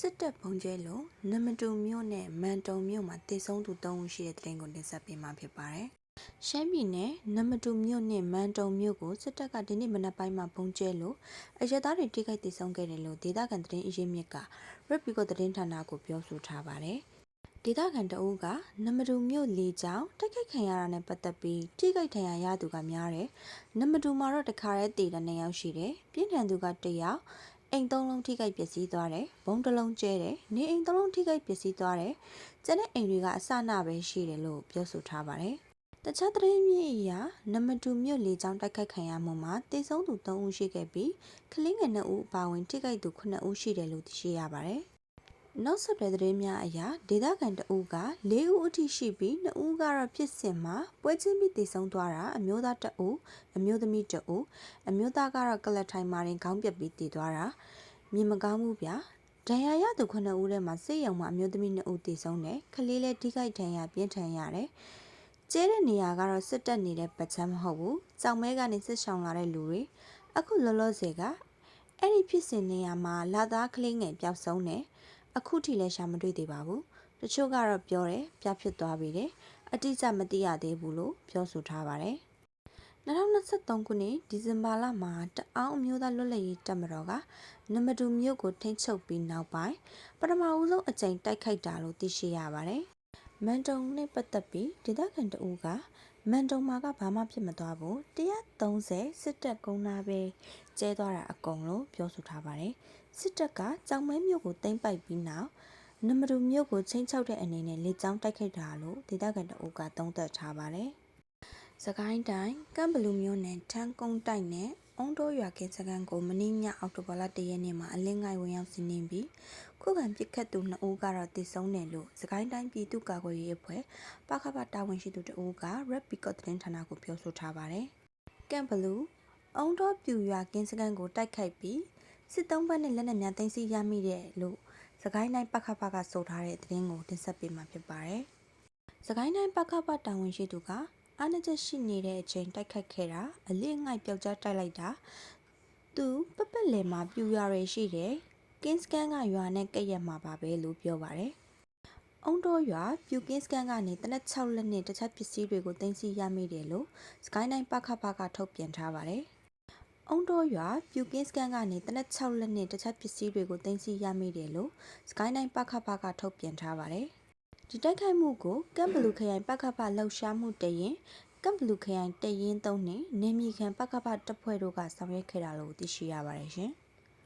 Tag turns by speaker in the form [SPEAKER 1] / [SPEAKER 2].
[SPEAKER 1] စစ်တပ်ဘုံကျဲလို့နမတူမြို့နဲ့မန်တုံမြို့မှာတည်ဆုံသူ၃ဦးရှိတဲ့တဲ့တင်ကိုတင်ဆက်ပေးမှာဖြစ်ပါတယ်။ရှမ်းပြည်နယ်နမတူမြို့နဲ့မန်တုံမြို့ကိုစစ်တပ်ကဒီနေ့မနက်ပိုင်းမှာဘုံကျဲလို့အရက်သားတွေတိခိုက်တည်ဆုံခဲ့တယ်လို့ဒေသခံသတင်းအရေးမြစ်က Red Pico သတင်းဌာနကိုပြောဆိုထားပါတယ်။ဒေသခံတအုပ်ကနမတူမြို့လေကြောင်းတိုက်ခိုက်ခံရတာနဲ့ပတ်သက်ပြီးတိခိုက်ထံရရသူကများတယ်။နမတူမှာတော့တခါတည်းတည်တဲ့နှစ်ယောက်ရှိတယ်။ပြင်းထန်သူကတစ်ယောက် အိမ်သုံးလုံးထိခိုက်ပျက်စီးသွားတယ်ဘုံတစ်လုံးကျဲတယ်နေအိမ်တစ်လုံးထိခိုက်ပျက်စီးသွားတယ်ကျန်တဲ့အိမ်တွေကအစနာပဲရှိတယ်လို့ပြောဆိုထားပါတယ်တခြားသတင်းမြင့်အရာနမတူမြို့လေကြောင်းတိုက်ခိုက်ခံရမှုမှာတေဆုံးသူ3ဦးရှိခဲ့ပြီးကလေးငယ်2ဦးအပါအဝင်ထိခိုက်သူ9ဦးရှိတယ်လို့သိရှိရပါတယ် နောက်ဆက်တွဲသတင်းများအရဒေသခံတအူးက၄ဦးအထိရှိပြီး2ဦးကတော့ဖြစ်စဉ်မှာပွဲချင်းပြီးတည်ဆုံသွားတာအမျိုးသားတအူးအမျိုးသမီးတအူးအမျိုးသားကတော့ကလတ်ထိုင်မာရင်ခေါင်းပြက်ပြီးတည်သွားတာမြင်မကောင်းဘူးဗျာဒဏ်ရာရသူ9ဦးထဲမှာစိတ်ယုံမှာအမျိုးသမီး2ဦးတည်ဆုံးတယ်ခလေးလည်းထိခိုက်ဒဏ်ရာပြင်းထန်ရတယ်ကျဲတဲ့နေရာကတော့စစ်တက်နေတဲ့ပတ်ချမ်းမဟုတ်ဘူး။ကြောင်မဲကနေစစ်ဆောင်လာတဲ့လူတွေအခုလောလောဆယ်ကအဲ့ဒီဖြစ်စဉ်နေရာမှာလာသားကလေးငယ်ပျောက်ဆုံးတယ်။ အခုထိလည်းရှာမတွေ့သေးပါဘူး။တချို့ကတော့ပြောတယ်ပြဖြစ်သွားပြီတယ်။အတိအကျမသိရသေးဘူးလို့ပြောဆိုထားပါတယ်။2023ခုနှစ်ဒီဇင်ဘာလမှာတအောင်းအမျိုးသားလွတ်လပ်ရေးတပ်မတော်ကနမတူမြို့ကိုထိန်းချုပ်ပြီးနောက်ပိုင်းပထမဦးဆုံးအကြိမ်တိုက်ခိုက်တာလို့သိရှိရပါတယ်။မန်တုံနဲ့ပတ်သက်ပြီးဒေသခံတအူးကမန်တုံမှာကဘာမှဖြစ်မသွားဘူး130စစ်တပ်ကုန်းသားပဲကျဲသွားတာအကုန်လို့ပြောဆိုထားပါတယ် စစ်တပ်ကကြောင်မဲမြို့ကိုသိမ်းပိုက်ပြီးနောက်နမတူမြို့ကိုချင်းချောက်တဲ့အနေနဲ့လေကြောင်းတိုက်ခိုက်တာလို့ဒေသခံတအုပ်ကသုံးသပ်ထားပါတယ်စကိုင်းတိုင်းကမ်ဘလူမြို့နယ်ထန်းကုန်းတိုက်နယ်အုံတိုးရွာကင်းစကန်ကိုမင်းညအောက်တိုဘာလ၁ရက်နေ့မှာအလင်းငိုင်ဝင်ရောက်စီးနင်းပြီးခုခံပစ်ခတ်သူ2ဦးကတော့တည်ဆုံးတယ်လို့စကိုင်းတိုင်းပြည်သူ့ကာကွယ်ရေးအဖွဲ့ပခပတာဝန်ရှိသူတဦးက Red Pico သတင်းဌာနကိုပြောဆိုထားပါတယ်။ကမ်ဘလူအုံတိုးပြူရွာကင်းစကန်ကိုတိုက်ခိုက်ပြီး စစ်သုံးဘက်နဲ့လက်နက်များတင်စီရမိတယ်လို့စကိုင်းတိုင်းပခပကဆိုထားတဲ့သတင်းကိုတင်ဆက်ပေးမှာဖြစ်ပါတယ်။စကိုင်းတိုင်းပခပတာဝန်ရှိသူကအားနချက်ရှိနေတဲ့အချိန်တိုက်ခိုက်ခဲ့တာအလစ်ငိုက်ပျောက်ကြားတိုက်လိုက်တာသူပပက်လယ်မှာပြူရရရှိတယ်ကင်းစကန်ကရွာနဲ့ကက်ရက်မှာပါပဲလို့ပြောပါတယ်အုံတော်ရွာပြူကင်းစကန်ကနေတနက်6လက်နဲ့တခြားပစ္စည်းတွေကိုတင်စီရမိတယ်လို့စကိုင်းတိုင်းပခပကထုတ်ပြန်ထားပါတယ် အုံတော်ရွာပြူကင်းစကန်ကနေတနက်6လက်နဲ့တခြားပစ္စည်းတွေကိုတင်စီရမိတယ်လို့စကိုင်းတိုင်းပခပကထုတ်ပြန်ထားပါတယ်ဒီတိုက်ခိုက်မှုကိုကမ်ဘလူခရိုင်ပကဖလှုပ်ရှားမှုတရင်ကမ်ဘလူခရိုင်တရင်သုံးနဲ့နေမီခံပကဖတပ်ဖွဲ့တို့ကဆောင်ရွက်ခဲ့တာလို့သိရှိရပါတယ်ရှင်။